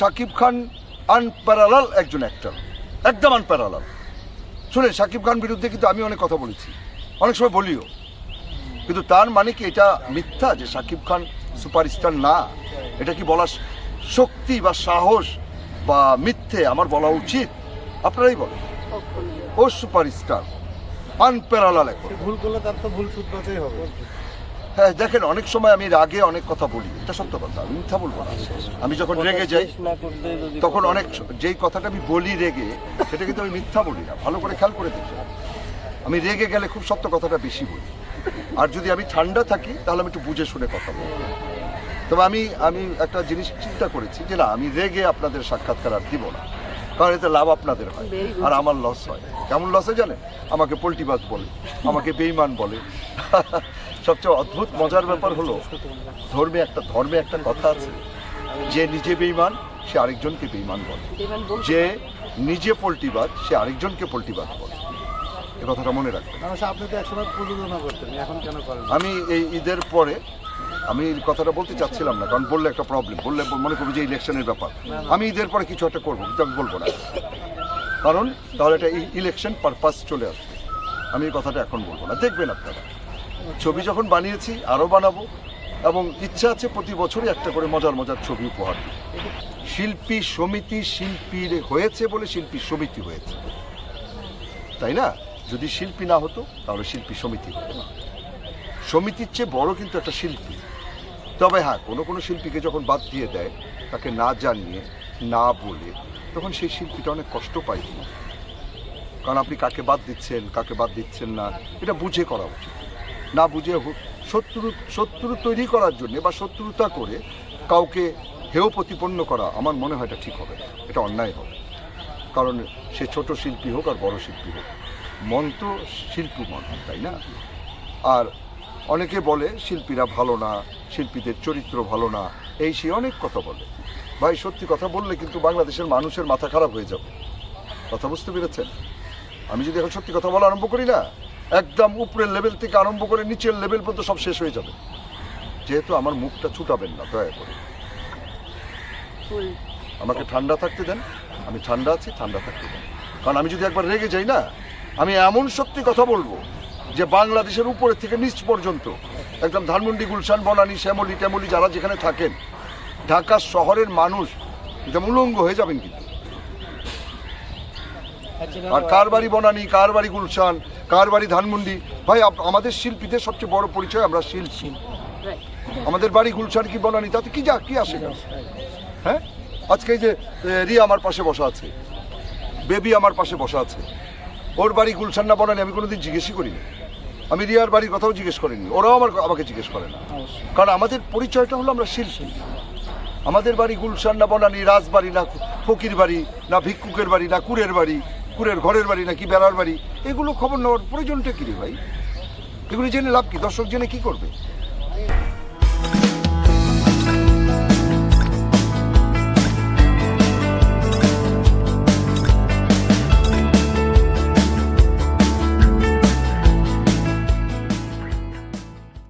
Shakib Khan unparalleled একজন actor একদম unparalleled শুনে শাকিব খান বিরুদ্ধে কিন্তু আমি অনেক কথা বলেছি। অনেক সময় বলিও। কিন্তু তার মানে কি এটা মিথ্যা যে শাকিব খান সুপারস্টার না? এটা কি বলার শক্তি বা সাহস বা মিথ্যে আমার বলা উচিত? আপনারাই বলেন। ও সুপারস্টার আনপ্যারালাল এখন ভুল করলে তার তো ভুল শুধরাতেই হবে। হ্যাঁ দেখেন অনেক সময় আমি রাগে অনেক কথা বলি। এটা সত্য কথা আমি মিথ্যা বলব না। আমি যখন রেগে যাই তখন অনেক যেই কথাটা আমি বলি রেগে সেটা কিন্তু আমি মিথ্যা বলি না। ভালো করে খেয়াল করে দেখি। আমি রেগে গেলে খুব সত্য কথাটা বেশি বলি। আর যদি আমি ঠান্ডা থাকি তাহলে আমি একটু বুঝে শুনে কথা বলি। তবে আমি আমি একটা জিনিস চিন্তা করেছি যে না আমি রেগে আপনাদের সাক্ষাৎকার আর দিব না। কারণ এতে লাভ আপনাদের হয়। আর আমার লস হয়। কেমন লস হয় জানেন? আমাকে পোল্টিবাজ বলে আমাকে বেইমান বলে। সবচেয়ে অদ্ভুত মজার ব্যাপার হলো ধর্মে একটা ধর্মে একটা কথা আছে যে নিজে বেইমান সে আরেকজনকে বেইমান বলে। যে নিজে পোল্টিবাজ সে আরেকজনকে পোল্টিবাজ বলে। এ কথাটা মনে রাখবেন। মানুষ আপনি তো একসময় প্রযোজনা করতেন এখন কেন করেন? না? আমি এই ঈদের পরে আমি কথাটা বলতে চাচ্ছিলাম না, কারণ বললে একটা প্রবলেম বললে মনে করব যে ইলেকশনের ব্যাপার। আমি ঈদের পরে কিছু একটা করব, কিন্তু আমি বলব না। কারণ তাহলে একটা ইলেকশন পারপাস চলে আসবে। আমি এই কথাটা এখন বলব না। দেখবেন আপনারা, ছবি যখন বানিয়েছি আরও বানাবো, এবং ইচ্ছা আছে প্রতি বছরই একটা করে মজার মজার ছবি উপহার। শিল্পী সমিতি শিল্পীর হয়েছে বলে শিল্পী সমিতি হয়েছে। তাই না? যদি শিল্পী না হতো, তাহলে শিল্পী সমিতি হতো না। সমিতির চেয়ে বড় কিন্তু একটা শিল্পী। তবে হ্যাঁ কোনো কোনো শিল্পীকে যখন বাদ দিয়ে দেয়, তাকে না জানিয়ে, না বলে, তখন সেই শিল্পীটা অনেক কষ্ট পায়। কারণ আপনি কাকে বাদ দিচ্ছেন, কাকে বাদ দিচ্ছেন না, এটা বুঝে করা উচিত। না বুঝে শত্রু শত্রু তৈরি করার জন্য বা শত্রুতা করে কাউকে হেয় প্রতিপন্ন করা আমার মনে হয় এটা ঠিক হবে এটা অন্যায় হবে। কারণ সে ছোট শিল্পী হোক আর বড় শিল্পী হোক মন তো শিল্পী মন তাই না? আর অনেকে বলে, শিল্পীরা ভালো না, শিল্পীদের চরিত্র ভালো না। এই সে অনেক কথা বলে। ভাই, সত্যি কথা বললে কিন্তু বাংলাদেশের মানুষের মাথা খারাপ হয়ে যাবে। কথা বুঝতে পেরেছেন? আমি যদি এখন সত্যি কথা বলা আরম্ভ করি না, একদম উপরের লেভেল থেকে আরম্ভ করে নিচের লেভেল পর্যন্ত সব শেষ হয়ে যাবে। যেহেতু আমার মুখটা ছুটাবেন না, দয়া করে। আমাকে ঠান্ডা থাকতে দেন। আমি ঠান্ডা আছি, ঠান্ডা থাকতে দেন। কারণ আমি যদি একবার রেগে যাই না, আমি এমন সত্যি কথা বলব যে বাংলাদেশের উপরে থেকে নিচ পর্যন্ত একদম ধানমন্ডি, গুলশান, বনানী, শ্যামলি ট্যামলি যারা যেখানে থাকেন, ঢাকা শহরের মানুষ একদম উলঙ্গ হয়ে যাবেন কিন্তু। আর কার বাড়ি বনানী, কার বাড়ি গুলশান, কার বাড়ি ধানমন্ডি? ভাই আমাদের শিল্পীদের সবচেয়ে বড় পরিচয় আমরা শিল্পী। আমাদের বাড়ি গুলশান কি বনানী? তাতে কি যা কি আসে? হ্যাঁ? আজকে যে রিয়া আমার পাশে বসা আছে, বেবি আমার পাশে বসা আছে। ওর বাড়ি গুলশান না বনানি আমি কোনোদিন জিজ্ঞেসই করিনি। আমি রিয়ার বাড়ির কথাও জিজ্ঞেস করিনি ওরাও আমার আমাকে জিজ্ঞেস করে না। কারণ আমাদের পরিচয়টা হলো আমরা শিল্পী। আমাদের বাড়ি গুলশান না বনানি রাজবাড়ি না ফকির বাড়ি না ভিক্ষুকের বাড়ি না কুরের বাড়ি কুরের ঘরের বাড়ি নাকি বেড়ার বাড়ি এগুলো খবর নেওয়ার প্রয়োজনটা কী রে ভাই? এগুলো জেনে লাভ কি? দর্শক জেনে কি করবে?